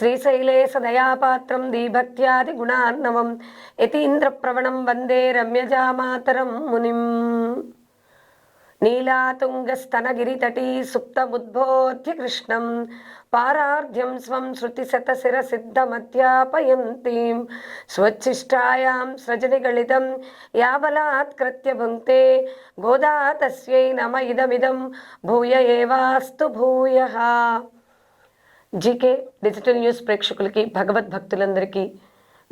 శ్రీశైలే సదయాపాత్రం దీభక్త్యాది గుణార్ణవం యతీంద్రప్రవణం వందే రమ్యజామాతరం మునిం నీలాతుంగస్తనగిరితటీ సుప్తముద్బోధ్య కృష్ణం పారార్ధ్యం స్వం శృతిశతశిరసిద్ధమధ్యాపయంతీం స్వచ్ఛిష్టాయాం సృజనిగళితం యాబలాత్కృత్య భుంక్తే గోదా తస్యై నమ ఇదమిదం భూయ ఏవాస్తు భూయః జీకే డిజిటల్ న్యూస్ ప్రేక్షకులకి భగవద్భక్తులందరికీ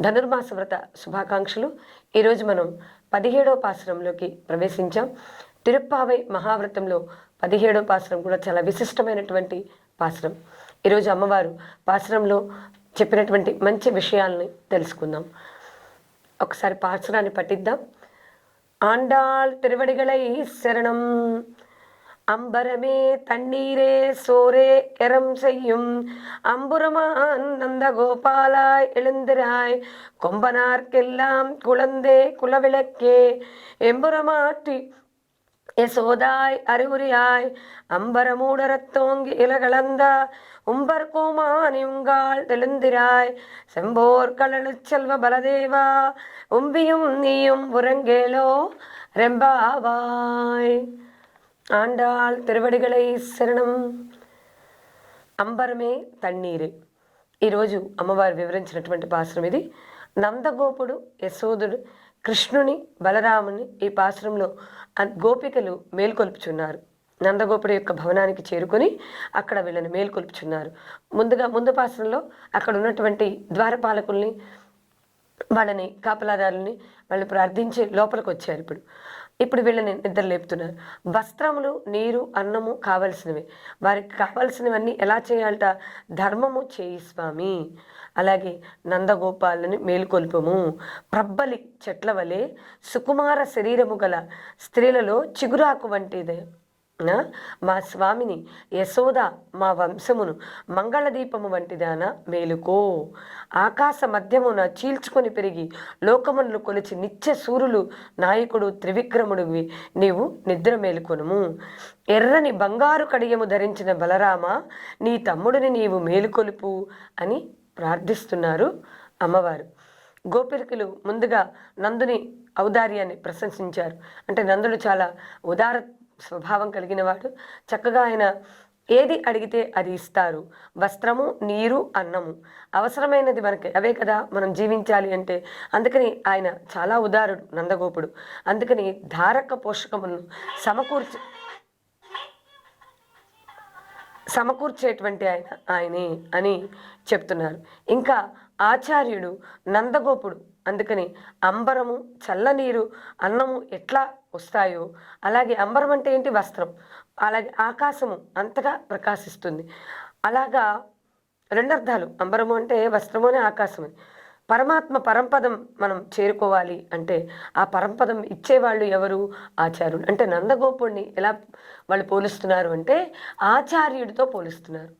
ధనుర్మాస వ్రత శుభాకాంక్షలు. ఈరోజు మనం పదిహేడవ పాసరంలోకి ప్రవేశించాం. తిరుప్పావై మహావ్రతంలో పదిహేడవ పాసరం కూడా చాలా విశిష్టమైనటువంటి పాసరం ఈరోజు అమ్మవారు పాసరంలో చెప్పినటువంటి మంచి విషయాల్ని తెలుసుకుందాం. ఒకసారి పాసరాన్ని పఠిద్దాం. ఆండాళ్ తిరువడిగళై శరణం அம்பரமே தண்ணீரே சோரே எரம் செய்யும். அம்புரமான் நந்த கோபாலாய் எழுந்திராய். கொம்பனார்க்கெல்லாம் குழந்தே குலவிளக்கே. எம்புரமாற்றி யசோதாய் அறிவுரியாய். அம்பரமூடரத்தோங்கி இலகலந்த. உம்பர் கோமானி உங்கால் தெழுந்திராய் செம்போர் கலனு செல்வ பலதேவா. உம்பியும் நீயும் உறங்கேலோ ரெம்பாவாய். ஆண்டாள் திருவடிகளை శరణం అంబరమే తన్నీరు ఈరోజు అమ్మవారు వివరించినటువంటి పాశ్రం ఇది నందగోపుడు యశోదుడు కృష్ణుని బలరాముని ఈ పాశ్రంలో అ- గోపికలు మేల్కొల్పుచున్నారు నందగోపుడు యొక్క భవనానికి చేరుకొని అక్కడ వీళ్ళని మేల్కొల్పుచున్నారు ముందుగా ముందు పాశ్రంలో అక్కడ ఉన్నటువంటి ద్వారపాలకుల్ని వాళ్ళని కాపలాదారుల్ని వాళ్ళు ప్రార్థించి లోపలికి వచ్చారు ఇప్పుడు ఇప్పుడు వీళ్ళని నిద్ర లేపుతున్నారు. వస్త్రములు నీరు అన్నము కావలసినవి. వారికి కావలసినవన్నీ ఎలా చేయాలట? ధర్మము చేయి స్వామి. అలాగే నందగోపాలని మేలుకొల్పము. ప్రబ్బలి చెట్ల వలె సుకుమార శరీరము గల స్త్రీలలో చిగురాకు వంటిదే. మా స్వామిని యశోద మా వంశమును మంగళదీపము వంటిదాన మేలుకో. ఆకాశ మధ్యమున చీల్చుకొని పెరిగి లోకమునులు కొలిచి నిత్య సూర్యులు నాయకుడు త్రివిక్రముడివి నీవు నిద్ర మేలుకొనుము. ఎర్రని బంగారు కడియము ధరించిన బలరామ నీ తమ్ముడిని నీవు మేలుకొలుపు అని ప్రార్థిస్తున్నారు అమ్మవారు. గోపిరికులు ముందుగా నందుని ఔదార్యాన్ని ప్రశంసించారు. అంటే నందుడు చాలా ఉదార స్వభావం కలిగినవాడు చక్కగా ఆయన ఏది అడిగితే అది ఇస్తారు. వస్త్రము నీరు అన్నము. అవసరమైనది మనకి అవే కదా మనం జీవించాలి అంటే. అందుకని ఆయన చాలా ఉదారుడు నందగోపుడు. అందుకని ధారక పోషకములను సమకూర్చి సమకూర్చేటువంటి ఆయన ఆయనే అని చెప్తున్నారు. ఇంకా ఆచార్యుడు నందగోపుడు. అందుకని అంబరము చల్లనీరు అన్నము ఎట్లా వస్తాయో అలాగే అంబరం అంటే ఏంటి? వస్త్రం. అలాగే ఆకాశము అంతగా ప్రకాశిస్తుంది. అలాగా రెండర్థాలు. అంబరము అంటే వస్త్రము అని ఆకాశమని పరమాత్మ పరంపదం మనం చేరుకోవాలి అంటే ఆ పరంపదం ఇచ్చేవాళ్ళు ఎవరు? ఆచార్యుడు అంటే నందగోపుడిని ఎలా వాళ్ళు పోలుస్తున్నారు అంటే ఆచార్యుడితో పోలుస్తున్నారు.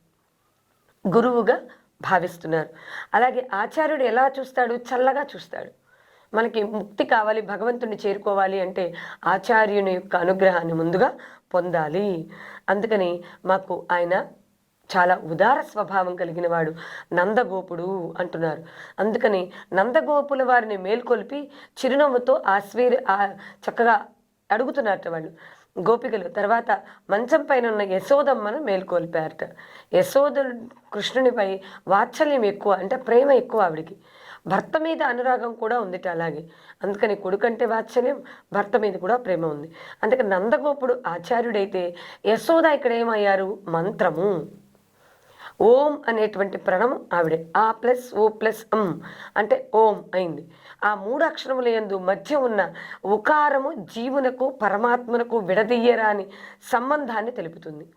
గురువుగా భావిస్తున్నారు. అలాగే ఆచార్యుడు ఎలా చూస్తాడు? చల్లగా చూస్తాడు. మనకి ముక్తి కావాలి భగవంతుని చేరుకోవాలి అంటే ఆచార్యుని యొక్క అనుగ్రహాన్ని ముందుగా పొందాలి. అందుకని మాకు ఆయన చాలా ఉదార స్వభావం కలిగిన వాడు నందగోపుడు అంటున్నారు. అందుకని నందగోపుల వారిని మేల్కొల్పి చిరునవ్వుతో ఆస్వీర్ ఆ చక్కగా అడుగుతున్నారట వాళ్ళు. గోపికలు. తర్వాత మంచం పైన ఉన్న యశోదమ్మను మేల్కొల్పారట. యశోదలు కృష్ణునిపై వాత్సల్యం ఎక్కువ అంటే ప్రేమ ఎక్కువ ఆవిడికి. భర్త మీద అనురాగం కూడా ఉందిట అలాగే. అందుకని కొడుకంటే వాత్సల్యం భర్త మీద కూడా ప్రేమ ఉంది. అందుకని నందగోపుడు ఆచార్యుడైతే యశోద ఇక్కడ ఏమయ్యారు? మంత్రము. ఓం అనేటువంటి ప్రణం ఆవిడే. ఆ ప్లస్ ఓ ప్లస్ అం అంటే ఓం అయింది. ఆ మూడు అక్షరముల యందు మధ్య ఉన్న ఉకారము జీవునకు పరమాత్మనకు విడదీయరాని సంబంధాన్ని తెలుపుతుంది.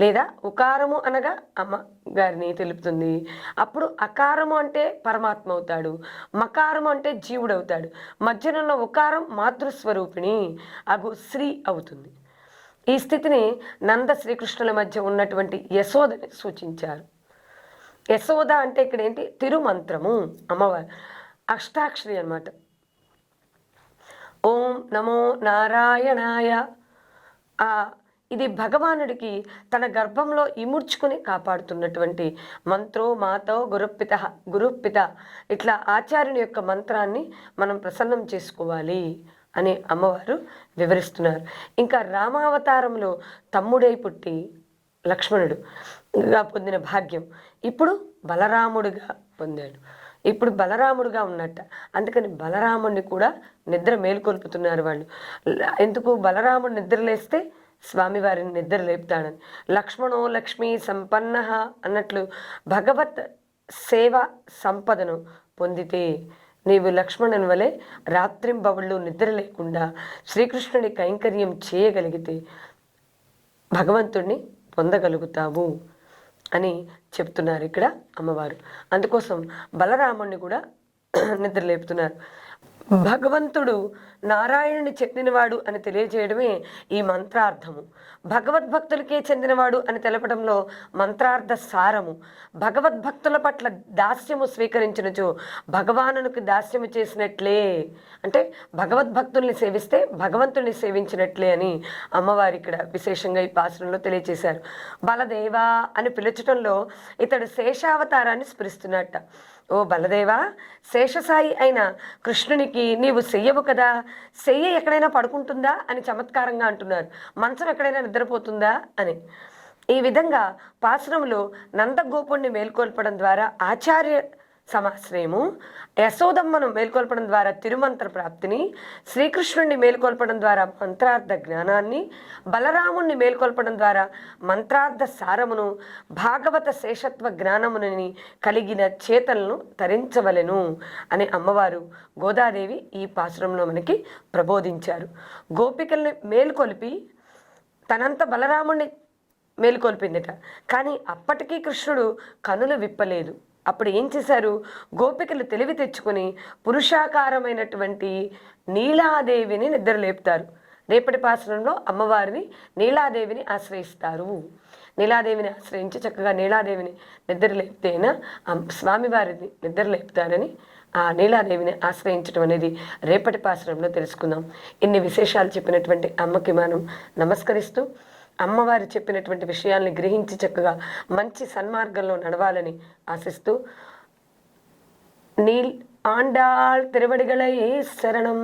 లేదా ఉకారము అనగా అమ్మ గారిని తెలుపుతుంది. అప్పుడు అకారము అంటే పరమాత్మ అవుతాడు. మకారము అంటే జీవుడు అవుతాడు. మధ్యనున్న ఉకారం మాతృస్వరూపిణి అగు శ్రీ అవుతుంది. ఈ స్థితిని నంద శ్రీకృష్ణుల మధ్య ఉన్నటువంటి యశోదని సూచించారు. యశోద అంటే ఇక్కడ ఏంటి? తిరుమంత్రము అమ్మవారు అష్టాక్షరి అన్నమాట. ఓం నమో నారాయణాయ. ఆ ఇది భగవానుడికి తన గర్భంలో ఇముడ్చుకుని కాపాడుతున్నటువంటి మంత్రో మాతో గురుపిత గురుపిత. ఇట్లా ఆచార్యుని యొక్క మంత్రాన్ని మనం ప్రసన్నం చేసుకోవాలి. అని అమ్మవారు వివరిస్తున్నారు. ఇంకా రామావతారంలో తమ్ముడై పుట్టి లక్ష్మణుడుగా పొందిన భాగ్యం ఇప్పుడు బలరాముడిగా పొందాడు. ఇప్పుడు బలరాముడుగా ఉన్నట్ట. అందుకని బలరాముడిని కూడా నిద్ర మేలుకొల్పుతున్నారు వాళ్ళు. ఎందుకు? బలరాముడు నిద్రలేస్తే స్వామివారిని నిద్ర లేపుతాడని. లక్ష్మణో లక్ష్మీ సంపన్న అన్నట్లు భగవత్ సేవ సంపదను పొందితే నీవు లక్ష్మణుని వలె రాత్రింబవళ్ళు నిద్ర లేకుండా శ్రీకృష్ణుని కైంకర్యం చేయగలిగితే భగవంతుణ్ణి పొందగలుగుతావు అని చెప్తున్నారు ఇక్కడ అమ్మవారు. అందుకోసం బలరాముణ్ణి కూడా నిద్రలేపుతున్నారు భగవంతుడు నారాయణుని చెందినవాడు అని తెలియజేయడమే ఈ మంత్రార్థము. భగవద్భక్తులకే చెందినవాడు అని తెలపడంలో మంత్రార్థ సారము. భగవద్భక్తుల పట్ల దాస్యము స్వీకరించినచో భగవానునికి దాస్యము చేసినట్లే. అంటే భగవద్భక్తుల్ని సేవిస్తే భగవంతుని సేవించినట్లే అని అమ్మవారి ఇక్కడ విశేషంగా ఈ పాశ్రంలో తెలియజేశారు బలదేవా అని పిలుచటంలో ఇతడు శేషావతారాన్ని స్మరిస్తున్నట్ట ఓ బలదేవా శేషసాయి అయిన కృష్ణునికి నీవు చెయ్యవు కదా చెయ్యి ఎక్కడైనా పడుకుంటుందా అని చమత్కారంగా అంటున్నారు. మంచం ఎక్కడైనా నిద్రపోతుందా అని. ఈ విధంగా పాశ్రమంలో నందగోపుణ్ణి మేల్కొల్పడం ద్వారా ఆచార్య సమాశ్రయము. యశోదమ్మను మేల్కొల్పడం ద్వారా తిరుమంత్ర ప్రాప్తిని శ్రీకృష్ణుడిని మేల్కొల్పడం ద్వారా మంత్రార్థ జ్ఞానాన్ని బలరాముణ్ణి మేల్కొల్పడం ద్వారా మంత్రార్థ సారమును భాగవత శేషత్వ జ్ఞానమునని కలిగిన చేతలను తరించవలెను అని అమ్మవారు గోదాదేవి ఈ పాశ్రంలో మనకి ప్రబోధించారు. గోపికల్ని మేల్కొల్పి తనంత బలరాముణ్ణి మేలుకొల్పిందిట. కానీ అప్పటికీ కృష్ణుడు కనులు విప్పలేదు. అప్పుడు ఏం చేశారు? గోపికలు తెలివి తెచ్చుకొని పురుషాకారమైనటువంటి నీలాదేవిని నిద్రలేపుతారు. రేపటి పాసనంలో అమ్మవారిని నీలాదేవిని ఆశ్రయిస్తారు. నీలాదేవిని ఆశ్రయించి చక్కగా నీలాదేవిని నిద్రలేపితేనా ఆ స్వామివారిని నిద్రలేపుతారని ఆ నీలాదేవిని ఆశ్రయించడం అనేది రేపటి పాసనంలో తెలుసుకుందాం. ఇన్ని విశేషాలు చెప్పినటువంటి అమ్మకి మనం నమస్కరిస్తూ అమ్మవారు చెప్పినటువంటి విషయాల్ని గ్రహించి చక్కగా మంచి సన్మార్గంలో నడవాలని ఆశిస్తూ నీల్ ఆండాళ్ తిరువడిగలై శరణం.